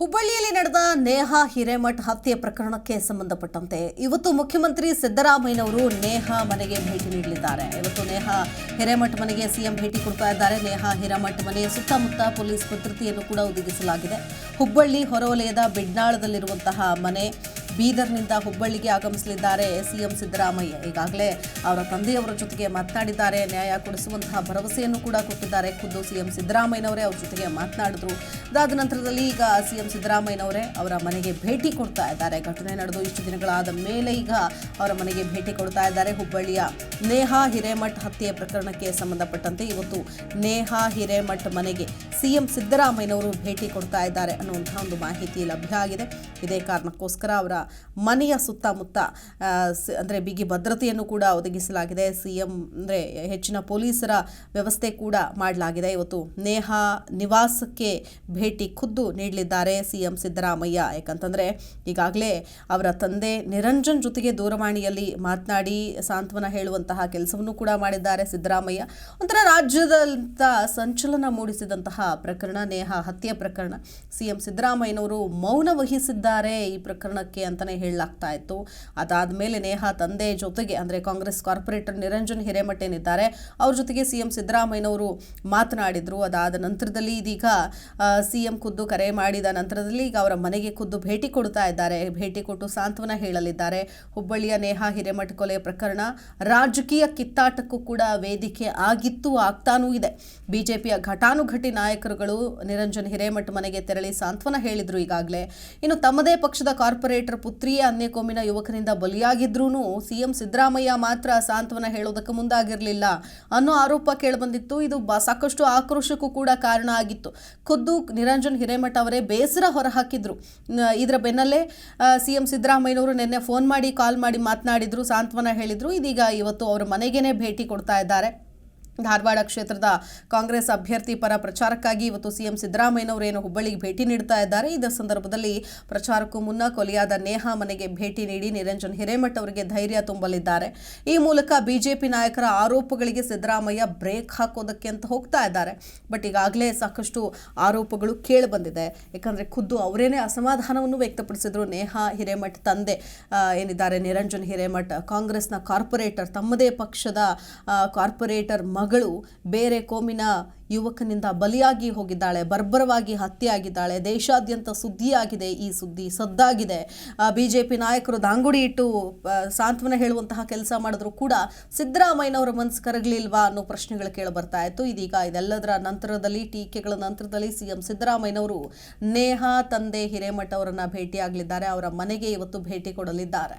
ಹುಬ್ಬಳ್ಳಿಯಲ್ಲಿ ನಡೆದ ನೇಹಾ ಹಿರೇಮಠ್ ಹತ್ಯೆ ಪ್ರಕರಣಕ್ಕೆ ಸಂಬಂಧಪಟ್ಟಂತೆ ಇವತ್ತು ಮುಖ್ಯಮಂತ್ರಿ ಸಿದ್ದರಾಮಯ್ಯನವರು ನೇಹಾ ಮನೆಗೆ ಭೇಟಿ ನೀಡಲಿದ್ದಾರೆ. ಇವತ್ತು ನೇಹಾ ಹಿರೇಮಠ್ ಮನೆಗೆ ಸಿಎಂ ಭೇಟಿ ಕೊಡ್ತಾ ಇದ್ದಾರೆ. ನೇಹಾ ಹಿರೇಮಠ್ ಮನೆಯ ಸುತ್ತಮುತ್ತ ಪೊಲೀಸ್ ಭದ್ರತೆಯನ್ನು ಕೂಡ ಒದಗಿಸಲಾಗಿದೆ. ಹುಬ್ಬಳ್ಳಿ ಹೊರವಲಯದ ಬಿಡ್ನಾಳದಲ್ಲಿರುವಂತಹ ಮನೆ ಬೀದರ್ನಿಂದ ಹುಬ್ಬಳ್ಳಿಗೆ ಆಗಮಿಸಲಿದ್ದಾರೆ ಸಿಎಂ ಸಿದ್ದರಾಮಯ್ಯ. ಈಗಾಗಲೇ ಅವರ ತಂದೆಯವರ ಜೊತೆಗೆ ಮಾತನಾಡಿದ್ದಾರೆ. ನ್ಯಾಯ ಕೊಡಿಸುವಂತಹ ಭರವಸೆಯನ್ನು ಕೂಡ ಕೊಟ್ಟಿದ್ದಾರೆ. ಖುದ್ದು ಸಿಎಂ ಸಿದ್ದರಾಮಯ್ಯನವರೇ ಅವ್ರ ಜೊತೆಗೆ ಮಾತನಾಡಿದ್ರು. ಅದಾದ ನಂತರದಲ್ಲಿ ಈಗ ಸಿಎಂ ಸಿದ್ದರಾಮಯ್ಯನವರೇ ಅವರ ಮನೆಗೆ ಭೇಟಿ ಕೊಡ್ತಾ ಇದ್ದಾರೆ. ಘಟನೆ ನಡೆದು ಇಷ್ಟು ದಿನಗಳಾದ ಮೇಲೆ ಈಗ ಅವರ ಮನೆಗೆ ಭೇಟಿ ಕೊಡ್ತಾ ಇದ್ದಾರೆ ಹುಬ್ಬಳ್ಳಿಯ ನೇಹಾ ಹಿರೇಮಠ್ ಹತ್ಯೆ ಪ್ರಕರಣಕ್ಕೆ ಸಂಬಂಧಪಟ್ಟಂತೆ ಇವತ್ತು ನೇಹಾ ಹಿರೇಮಠ್ ಮನೆಗೆ ಸಿಎಂ ಸಿದ್ದರಾಮಯ್ಯನವರು ಭೇಟಿ ಕೊಡ್ತಾ ಇದ್ದಾರೆ ಅನ್ನುವಂತಹ ಒಂದು ಮಾಹಿತಿ ಲಭ್ಯ ಆಗಿದೆ. ಇದೇ ಕಾರಣಕ್ಕೋಸ್ಕರ ಅವರ ಮನೆಯ ಸುತ್ತಮುತ್ತ ಅಂದರೆ ಸ- ಬಿಗಿ ಭದ್ರತೆಯನ್ನು ಕೂಡ ಒದಗಿಸಲಾಗಿದೆ. ಸಿ ಎಂ ಅಂದರೆ ಹೆಚ್ಚಿನ ಪೊಲೀಸರ ವ್ಯವಸ್ಥೆ ಕೂಡ ಮಾಡಲಾಗಿದೆ. ಇವತ್ತು ನೇಹಾ ನಿವಾಸಕ್ಕೆ ಭೇಟಿ ಖುದ್ದು ನೀಡಲಿದ್ದಾರೆ ಸಿ ಎಂ ಸಿದ್ದರಾಮಯ್ಯ. ಯಾಕಂತಂದರೆ ಈಗಾಗಲೇ ಅವರ ತಂದೆ ನಿರಂಜನ್ ಜೊತೆಗೆ ದೂರವಾಣಿಯಲ್ಲಿ ಮಾತನಾಡಿ ಸಾಂತ್ವನ ಹೇಳುವಂತಹ ಕೆಲಸವನ್ನು ಕೂಡ ಮಾಡಿದ್ದಾರೆ ಸಿದ್ದರಾಮಯ್ಯ. ಒಂಥರ ರಾಜ್ಯದಂತ ಸಂಚಲನ ಮೂಡಿಸಿದಂತಹ ಪ್ರಕರಣ, ನೇಹಾ ಹತ್ಯೆ ಪ್ರಕರಣ. ಸಿಎಂ ಸಿದ್ದರಾಮಯ್ಯನವರು ಮೌನ ವಹಿಸಿದ್ದಾರೆ ಈ ಪ್ರಕರಣಕ್ಕೆ ಅಂತಾನೆ ಹೇಳಲಾಗ್ತಾ ಇತ್ತು. ಅದಾದಮೇಲೆ ನೇಹಾ ತಂದೆ ಜೊತೆಗೆ, ಅಂದರೆ ಕಾಂಗ್ರೆಸ್ ಕಾರ್ಪೊರೇಟರ್ ನಿರಂಜನ್ ಹಿರೇಮಠೇನಿದ್ದಾರೆ, ಅವ್ರ ಜೊತೆಗೆ ಸಿ ಎಂ ಸಿದ್ದರಾಮಯ್ಯನವರು ಮಾತನಾಡಿದರು. ಅದಾದ ನಂತರದಲ್ಲಿ ಇದೀಗ ಸಿ ಎಂ ಖುದ್ದು ಕರೆ ಮಾಡಿದ ನಂತರದಲ್ಲಿ ಈಗ ಅವರ ಮನೆಗೆ ಖುದ್ದು ಭೇಟಿ ಕೊಡ್ತಾ ಇದ್ದಾರೆ. ಭೇಟಿ ಕೊಟ್ಟು ಸಾಂತ್ವನ ಹೇಳಲಿದ್ದಾರೆ. ಹುಬ್ಬಳ್ಳಿಯ ನೇಹಾ ಹಿರೇಮಠ ಕೊಲೆ ಪ್ರಕರಣ ರಾಜಕೀಯ ಕಿತ್ತಾಟಕ್ಕೂ ಕೂಡ ವೇದಿಕೆ ಆಗಿತ್ತು, ಆಗ್ತಾನೂ ಇದೆ. ಬಿಜೆಪಿಯ ಘಟಾನುಘಟಿ ನಾಯಕರುಗಳು ನಿರಂಜನ್ ಹಿರೇಮಠ ಮನೆಗೆ ತೆರಳಿ ಸಾಂತ್ವನ ಹೇಳಿದರು ಈಗಾಗಲೇ. ಇನ್ನು ತಮ್ಮದೇ ಪಕ್ಷದ ಕಾರ್ಪೊರೇಟರ್ ಪುತ್ರಿಯೇ ಕೋಮಿನ ಯುವಕರಿಂದ ಬಲಿಯಾಗಿದ್ರೂ ಸಿಎಂ ಸಿದ್ದರಾಮಯ್ಯ ಮಾತ್ರ ಸಾಂತ್ವನ ಹೇಳೋದಕ್ಕೆ ಮುಂದಾಗಿರಲಿಲ್ಲ ಅನ್ನೋ ಆರೋಪ ಕೇಳಿಬಂದಿತ್ತು. ಇದು ಸಾಕಷ್ಟು ಆಕ್ರೋಶಕ್ಕೂ ಕೂಡ ಕಾರಣ ಆಗಿತ್ತು. ಖುದ್ದು ನಿರಂಜನ್ ಹಿರೇಮಠ ಅವರೇ ಬೇಸರ ಹೊರಹಾಕಿದ್ರು. ಇದರ ಬೆನ್ನಲ್ಲೇ ಸಿಎಂ ಸಿದ್ದರಾಮಯ್ಯನವರು ನಿನ್ನೆ ಫೋನ್ ಮಾಡಿ, ಕಾಲ್ ಮಾಡಿ ಮಾತನಾಡಿದ್ರು, ಸಾಂತ್ವನ ಹೇಳಿದ್ರು. ಇದೀಗ ಇವತ್ತು ಅವರ ಮನೆಗೇನೆ ಭೇಟಿ ಕೊಡ್ತಾ ಇದ್ದಾರೆ. ಧಾರವಾಡ ಕ್ಷೇತ್ರದ ಕಾಂಗ್ರೆಸ್ ಅಭ್ಯರ್ಥಿ ಪರ ಪ್ರಚಾರಕ್ಕಾಗಿ ಇವತ್ತು ಸಿಎಂ ಸಿದ್ದರಾಮಯ್ಯನವರೇನು ಹುಬ್ಬಳ್ಳಿಗೆ ಭೇಟಿ ನೀಡ್ತಾ ಇದ್ದಾರೆ. ಇದೇ ಸಂದರ್ಭದಲ್ಲಿ ಪ್ರಚಾರಕ್ಕೂ ಮುನ್ನ ಕೊಲೆಯಾದ ನೇಹಾ ಮನೆಗೆ ಭೇಟಿ ನೀಡಿ ನಿರಂಜನ್ ಹಿರೇಮಠ್ ಅವರಿಗೆ ಧೈರ್ಯ ತುಂಬಲಿದ್ದಾರೆ. ಈ ಮೂಲಕ ಬಿಜೆಪಿ ನಾಯಕರ ಆರೋಪಗಳಿಗೆ ಸಿದ್ದರಾಮಯ್ಯ ಬ್ರೇಕ್ ಹಾಕೋದಕ್ಕೆ ಅಂತ ಹೋಗ್ತಾ ಇದ್ದಾರೆ. ಬಟ್ ಈಗಾಗಲೇ ಸಾಕಷ್ಟು ಆರೋಪಗಳು ಕೇಳಿ ಬಂದಿದೆ. ಯಾಕಂದ್ರೆ ಖುದ್ದು ಅವರೇನೇ ಅಸಮಾಧಾನವನ್ನು ವ್ಯಕ್ತಪಡಿಸಿದ್ರು. ನೇಹಾ ಹಿರೇಮಠ್ ತಂದೆ ಏನಿದ್ದಾರೆ, ನಿರಂಜನ್ ಹಿರೇಮಠ್, ಕಾಂಗ್ರೆಸ್ನ ಕಾರ್ಪೊರೇಟರ್, ತಮ್ಮದೇ ಪಕ್ಷದ ಕಾರ್ಪೊರೇಟರ್ ಕಾರ್ಪೊರೇಟರ್ ಮಗಳು ಬೇರೆ ಕೋಮಿನ ಯುವಕನಿಂದ ಬಲಿಯಾಗಿ ಹೋಗಿದ್ದಾಳೆ, ಬರ್ಬರವಾಗಿ ಹತ್ಯೆಯಾಗಿದ್ದಾಳೆ, ದೇಶಾದ್ಯಂತ ಸುದ್ದಿಯಾಗಿದೆ, ಈ ಸುದ್ದಿ ಸದ್ದಾಗಿದೆ. ಬಿ ಜೆ ಪಿ ನಾಯಕರು ದಾಂಗುಡಿ ಇಟ್ಟು ಸಾಂತ್ವನ ಹೇಳುವಂತಹ ಕೆಲಸ ಮಾಡಿದ್ರು ಕೂಡ ಸಿದ್ದರಾಮಯ್ಯನವರ ಮನಸ್ಸು ಕರಗಲಿಲ್ವಾ ಅನ್ನೋ ಪ್ರಶ್ನೆಗಳು ಕೇಳಿ ಬರ್ತಾ ಇತ್ತು. ಇದೀಗ ಇದೆಲ್ಲದರ ನಂತರದಲ್ಲಿ, ಟೀಕೆಗಳ ನಂತರದಲ್ಲಿ ಸಿಎಂ ಸಿದ್ದರಾಮಯ್ಯನವರು ನೇಹಾ ತಂದೆ ಹಿರೇಮಠ ಅವರನ್ನು ಭೇಟಿಯಾಗಲಿದ್ದಾರೆ. ಅವರ ಮನೆಗೆ ಇವತ್ತು ಭೇಟಿ ಕೊಡಲಿದ್ದಾರೆ.